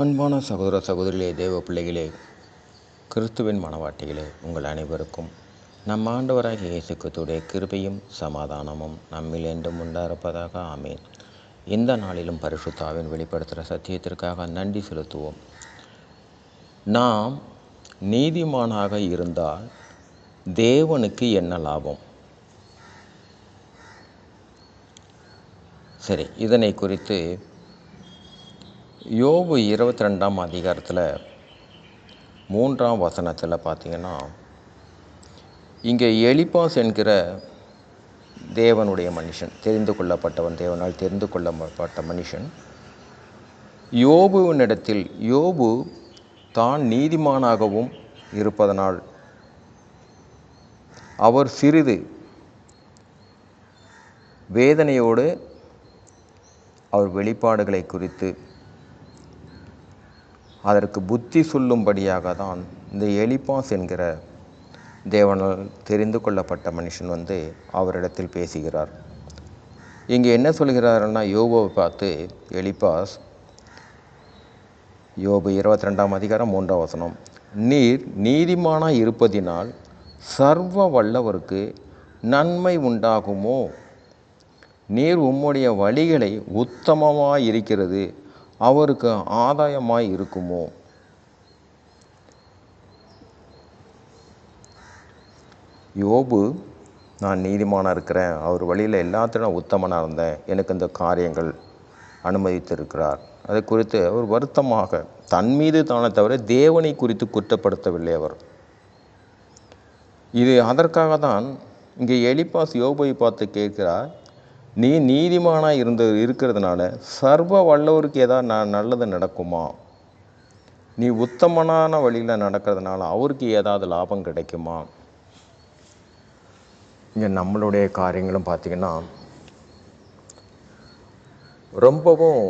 அன்பான சகோதர சகோதரிகளே தேவ பிள்ளைகளே கிறிஸ்துவின் மனவாட்டிகளே உங்கள் அனைவருக்கும் நம் ஆண்டவராக இயேசுக்கத்துடைய கிருபையும் சமாதானமும் நம்மில் என்றும் உண்டாயிருப்பதாக ஆமேன். இந்த நாளிலும் பரிசுத்தாவின் வெளிப்படுத்துகிற சத்தியத்திற்காக நன்றி செலுத்துவோம். நாம் நீதிமானாக இருந்தால் தேவனுக்கு என்ன லாபம்? சரி இதனை குறித்து யோபு இருபத்தி ரெண்டாம் அதிகாரத்தில் மூன்றாம் வசனத்தில் பார்த்தீங்கன்னா இங்கே எலிபாஸ் என்கிற தேவனுடைய மனுஷன் தெரிந்து கொள்ளப்பட்டவன் தேவனால் தெரிந்து கொள்ளப்பட்ட மனுஷன் யோபுவினிடத்தில் யோபு தான் நீதிமானாகவும் இருப்பதனால் அவர் சிறிது வேதனையோடு அவர் வெளிப்பாடுகளை குறித்து அதற்கு புத்தி சொல்லும்படியாக தான் இந்த எலிபாஸ் என்கிற தேவனால் தெரிந்து கொள்ளப்பட்ட மனுஷன் வந்து அவரிடத்தில் பேசுகிறார். இங்கே என்ன சொல்கிறாருன்னா யோபுவை பார்த்து எலிபாஸ் யோபு இருபத்தி ரெண்டாம் அதிகாரம் மூன்றாம் வசனம் நீர் நீதிமானாக இருப்பதினால் சர்வ வல்லவருக்கு நன்மை உண்டாகுமோ? நீர் உம்முடைய வழிகளை உத்தமமாக இருக்கிறது. அவருக்கு ஆதாயமாய் இருக்குமோ? யோபு நான் நீதிமானாக இருக்கிறேன். அவர் வழியில் எல்லாத்திலும் உத்தமனாக இருந்தேன். எனக்கு இந்த காரியங்கள் அனுமதித்திருக்கிறார். அதை குறித்து அவர் வருத்தமாக தன் மீது தானே தவிர தேவனை குறித்து குற்றப்படுத்தவில்லை அவர். இது அதற்காக தான் இங்கே எலிப்பாஸ் யோபை பார்த்து கேட்கிறார். நீ நீதிமானாக இருந்த இருக்கிறதுனால சர்வ வல்லவருக்கு ஏதாவது நான் நல்லது நடக்குமா? நீ உத்தமனான வழியில் நடக்கிறதுனால அவருக்கு ஏதாவது லாபம் கிடைக்குமா? இங்கே நம்மளுடைய காரியங்களும் பார்த்திங்கன்னா ரொம்பவும்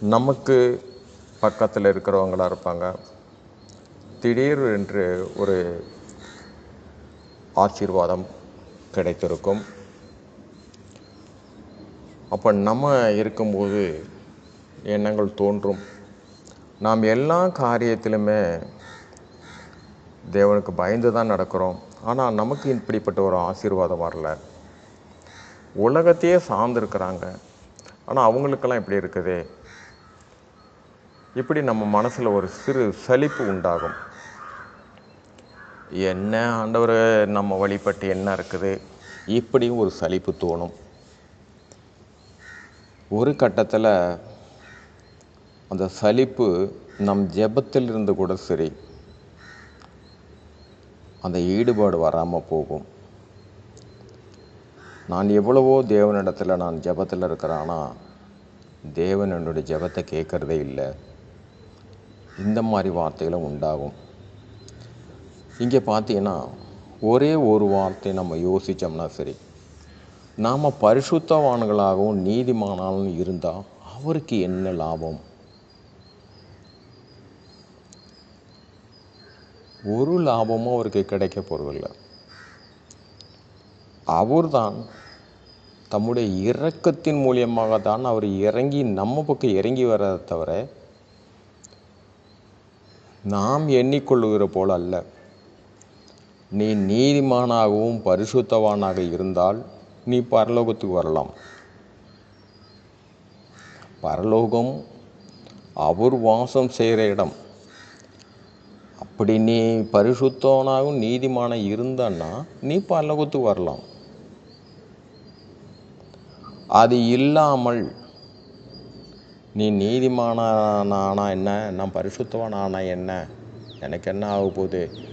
நமக்கு பக்கத்தில் இருக்கிறவங்களாக இருப்பாங்க. திடீர் என்று ஒரு ஆசீர்வாதம் கிடைத்திருக்கும். அப்போ நம்ம இருக்கும்போது எண்ணங்கள் தோன்றும். நாம் எல்லா காரியத்திலுமே தேவனுக்கு பயந்து தான் நடக்கிறோம். ஆனால் நமக்கு இப்படிப்பட்ட ஒரு ஆசீர்வாதம் வரல. உலகத்தையே சார்ந்திருக்கிறாங்க. ஆனால் அவங்களுக்கெல்லாம் இப்படி இருக்குதே. இப்படி நம்ம மனசில் ஒரு சிறு சலிப்பு உண்டாகும். என்ன ஆண்டவர் நம்ம வழிபட்டு என்ன இருக்குது? இப்படி ஒரு சலிப்பு தோணும். ஒரு கட்டத்தில் அந்த சலிப்பு நம் ஜெபத்தில் இருந்து கூட சரி அந்த ஈடுபாடு வராமல் போகும். நான் எவ்வளவோ தேவனிடத்தில் நான் ஜெபத்தில் இருக்கிறேன் ஆனால் தேவன் என்னுடைய ஜெபத்தை கேட்குறதே இல்லை. இந்த மாதிரி வார்த்தைகளும் உண்டாகும். இங்கே பார்த்தீங்கன்னா ஒரே ஒரு வார்த்தை நம்ம யோசித்தோம்னா சரி. நாம் பரிசுத்தவான்களாகவும் நீதிமானாலும் இருந்தால் அவருக்கு என்ன லாபம்? ஒரு லாபமும் அவருக்கு கிடைக்க போகிறதில்லை அவர்தான் தம்முடைய இறக்கத்தின் மூலியமாக தான் அவர் இறங்கி நம்ம பக்கம் இறங்கி வர்றதை தவிர நாம் எண்ணிக்கொள்ளுகிற போல் அல்ல. நீ நீதிமானாகவும் பரிசுத்தவானாக இருந்தால் நீ பரலோகத்துக்கு வரலாம். பரலோகம் அவர் வாசம் செய்கிற இடம். அப்படி நீ பரிசுத்தவனாகவும் நீதிமான இருந்தன்னா நீ பரலோகத்துக்கு வரலாம். அது இல்லாமல் நீ நீதிமானானா என்ன? நான் பரிசுத்தவன் ஆனா என்ன? எனக்கு என்ன ஆக போகுது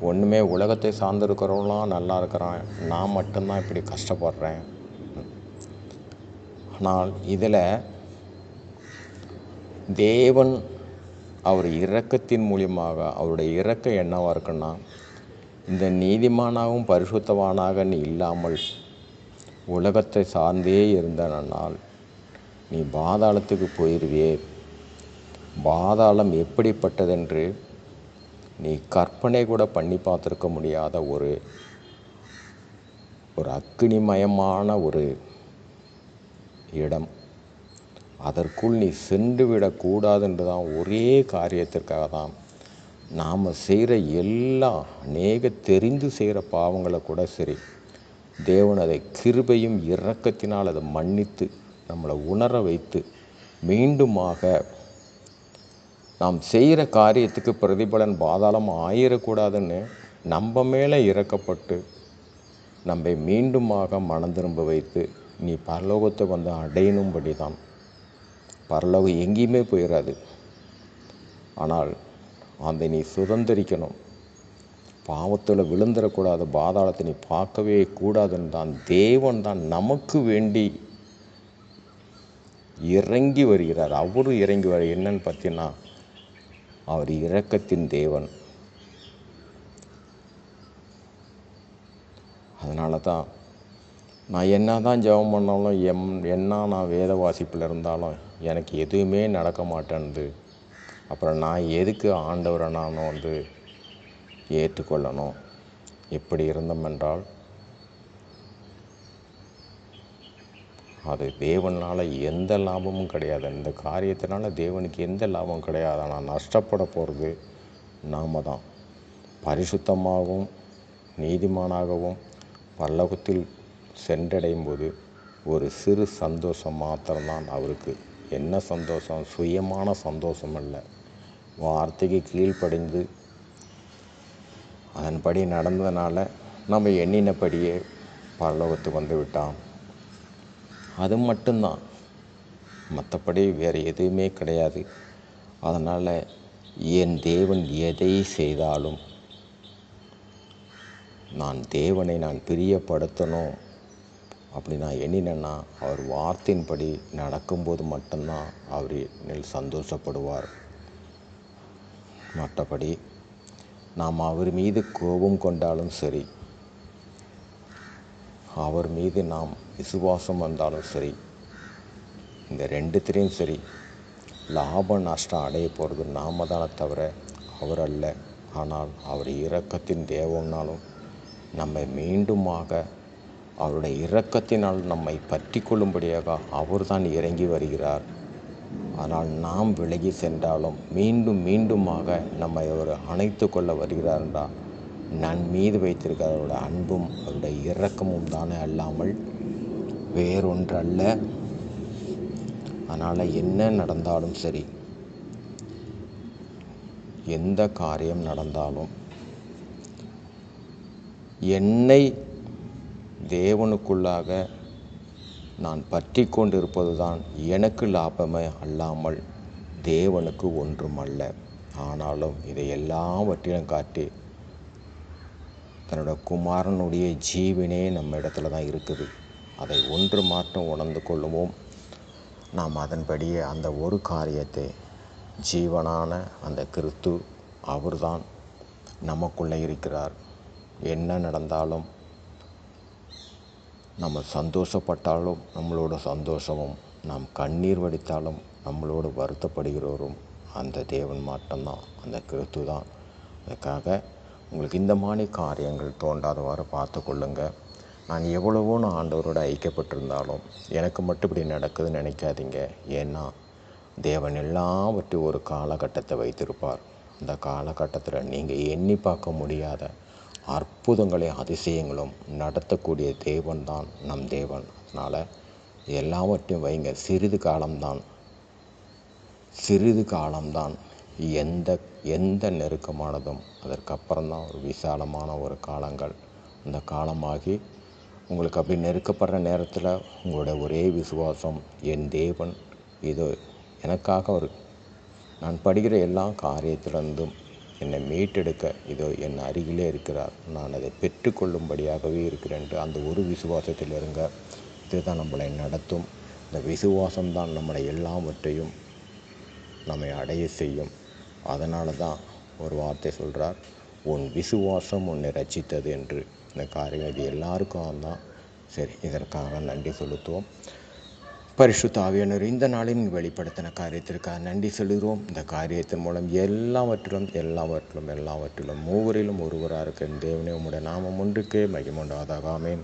ஒன்றுமே உலகத்தை சார்ந்திருக்கிறவங்களாம் நல்லா இருக்கிறான் நான் மட்டும்தான் இப்படி கஷ்டப்படுறேன். ஆனால் இதில் தேவன் அவர் இரக்கத்தின் மூலியமாக அவருடைய இரக்கம் என்னவாக இருக்குன்னா இந்த நீதிமானாகவும் பரிசுத்தவானாக நீ இல்லாமல் உலகத்தை சார்ந்தே இருந்தனால் நீ பாதாளத்துக்கு போயிடுவே பாதாளம் எப்படிப்பட்டதென்று நீ கற்பனை கூட பண்ணி பார்த்துருக்க முடியாத ஒரு ஒரு அக்னிமயமான ஒரு இடம். அதற்குள் நீ சென்று விடக்கூடாதுன்று தான் ஒரே காரியத்திற்காக தான் நாம் செய்கிற எல்லா அநேக தெரிந்து செய்கிற பாவங்களை கூட சரி தேவன் அதை கிருபையும் இரக்கத்தினால் அதை மன்னித்து நம்மளை உணர வைத்து மீண்டுமாக நாம் செய்கிற காரியத்துக்கு பிரதிபலன் பாதாளம் ஆயிடக்கூடாதுன்னு நம்ம மேலே இறக்கப்பட்டு நம்மை மீண்டுமாக மனம் திரும்ப வைத்து நீ பரலோகத்தை வந்து அடையணும்படி தான் பரலோகம் எங்கேயுமே போயிடாது ஆனால் அதை நீ சுதந்திரிக்கணும். பாவத்தில் விழுந்துடக்கூடாது பாதாளத்தை நீ பார்க்கவே கூடாதுன்னு தான் தேவன் தான் நமக்கு வேண்டி இறங்கி வருகிறார். அவரும் இறங்கி வர என்னன்னு பார்த்தீங்கன்னா அவர் இரக்கத்தின் தேவன். அதனால தான் நான் என்ன தான் ஜெபம் பண்ணாலும் எம் என்ன நான் வேத வாசிப்பில் இருந்தாலும் எனக்கு எதுவுமே நடக்க மாட்டேன்து அப்புறம் நான் எதுக்கு ஆண்டவரை நான் வந்து ஏற்றுக்கொள்ளணும்? இப்படி இருந்தோம் என்றால் அது தேவனால் எந்த லாபமும் கிடையாது. இந்த காரியத்தினால தேவனுக்கு எந்த லாபமும் கிடையாது. ஆனால் நஷ்டப்பட போகிறது நாம தான். பரிசுத்தமாகவும் நீதிமானாகவும் பல்லவத்தில் சென்றடையும் போது ஒரு சிறு சந்தோஷம் மாத்திரம்தான் அவருக்கு. என்ன சந்தோஷம்? சுயமான சந்தோஷம் இல்லை வார்த்தைக்கு கீழ்ப்படிந்து அதன்படி நடந்ததுனால நம்ம எண்ணினபடியே பரலோகத்துக்கு வந்து விட்டான். அது மட்டும்தான். மற்றபடி வேறு எதுவுமே கிடையாது. அதனால் என் தேவன் எதை செய்தாலும் நான் தேவனை நான் பிரியப்படுத்தணும். அப்படி நான் எண்ணினேன்னா அவர் வார்த்தையின்படி நடக்கும்போது மட்டும்தான் அவர் என்னில் சந்தோஷப்படுவார். மற்றபடி நாம் அவர் மீது கோபம் கொண்டாலும் சரி அவர் மீது நாம் விசுவாசம் வந்தாலும் சரி இந்த ரெண்டுத்திலையும் சரி லாப நஷ்டம் அடைய போகிறது நாம தானே தவிர அவர் அல்ல. ஆனால் அவர் இரக்கத்தின் தேவனாலும் நம்மை மீண்டுமாக அவருடைய இரக்கத்தினால் நம்மை பற்றி கொள்ளும்படியாக அவர் தான் இறங்கி வருகிறார். ஆனால் நாம் விலகி சென்றாலும் மீண்டும் மீண்டுமாக நம்மை அவர் அணைத்து கொள்ள வருகிறார் என்றால் நன் மீது வைத்திருக்கிற அவருடைய அன்பும் அவருடைய இரக்கமும் தானே அல்லாமல் வேறொன்றல்ல. அதனால் என்ன நடந்தாலும் சரி எந்த காரியம் நடந்தாலும் என்னை தேவனுக்குள்ளாக நான் பற்றி கொண்டிருப்பது தான் எனக்கு லாபமே அல்லாமல் தேவனுக்கு ஒன்றுமல்ல. ஆனாலும் இதை எல்லாவற்றிலும் காட்டி தன்னோட குமாரனுடைய ஜீவனே நம்ம இடத்துல தான் இருக்குது. அதை ஒன்று மாற்றம் உணர்ந்து கொள்ளுவோம். நாம் அதன்படியே அந்த ஒரு காரியத்தை ஜீவனான அந்த கிறிஸ்து அவர்தான் நமக்குள்ளே இருக்கிறார். என்ன நடந்தாலும் நம்ம சந்தோஷப்பட்டாலும் நம்மளோட சந்தோஷமும் நாம் கண்ணீர் வடித்தாலும் நம்மளோடு வருத்தப்படுகிறோரும் அந்த தேவன் மாட்டம்தான் அந்த கிறிஸ்து தான் அதுக்காக உங்களுக்கு இந்த மாதிரி காரியங்கள் தோன்றாதவாறு பார்த்து கொள்ளுங்கள் நான் எவ்வளவோ நான் ஆண்டவரோடு ஐக்கியப்பட்டிருந்தாலும் எனக்கு மட்டும் இப்படி நடக்குதுன்னு நினைக்காதீங்க. ஏன்னா தேவன் எல்லாவற்றையும் ஒரு காலகட்டத்தை வைத்திருப்பார். அந்த காலகட்டத்தில் நீங்கள் எண்ணி பார்க்க முடியாத அற்புதங்களையும் அதிசயங்களும் நடத்தக்கூடிய தேவன் தான் நம் தேவன். அதனால் எல்லாவற்றையும் வைங்க. சிறிது காலம்தான். சிறிது காலம்தான். எந்த எந்த நெருக்கமானதும் அதற்கப்புறம்தான் ஒரு விசாலமான ஒரு காலங்கள். அந்த காலமாகி உங்களுக்கு அப்படி நெருக்கப்படுற நேரத்தில் உங்களோட ஒரே விசுவாசம் என் தேவன் இது எனக்காக ஒரு நான் படிக்கிற எல்லா காரியத்திலிருந்தும் என்னை மீட்டெடுக்க இதோ என் அருகிலே இருக்கிறார். நான் அதை பெற்றுக்கொள்ளும்படியாகவே இருக்கிறேன்ட்டு அந்த ஒரு விசுவாசத்தில் இருங்க. இதுதான் நம்மளை நடத்தும். இந்த விசுவாசம்தான் நம்மளை எல்லாவற்றையும் நம்மை அடைய செய்யும். அதனால தான் ஒரு வார்த்தை சொல்கிறார் உன் விசுவாசம் உன்னை ரச்சித்தது என்று. இந்த காரியம் இது எல்லாருக்கும் தான் சரி இதற்காக நன்றி செலுத்துவோம். பரிசுத்த ஆவியானவர் இந்த நாளையும் வெளிப்படுத்தின காரியத்திற்காக நன்றி செலுகிறோம் இந்த காரியத்தின் மூலம் எல்லாவற்றிலும் எல்லாவற்றிலும் எல்லாவற்றிலும் மூவரிலும் ஒருவராக இருக்க தேவனே உம்முடைய நாமம் ஒன்றுக்கே மகிமுண்டாதாக ஆமேன்.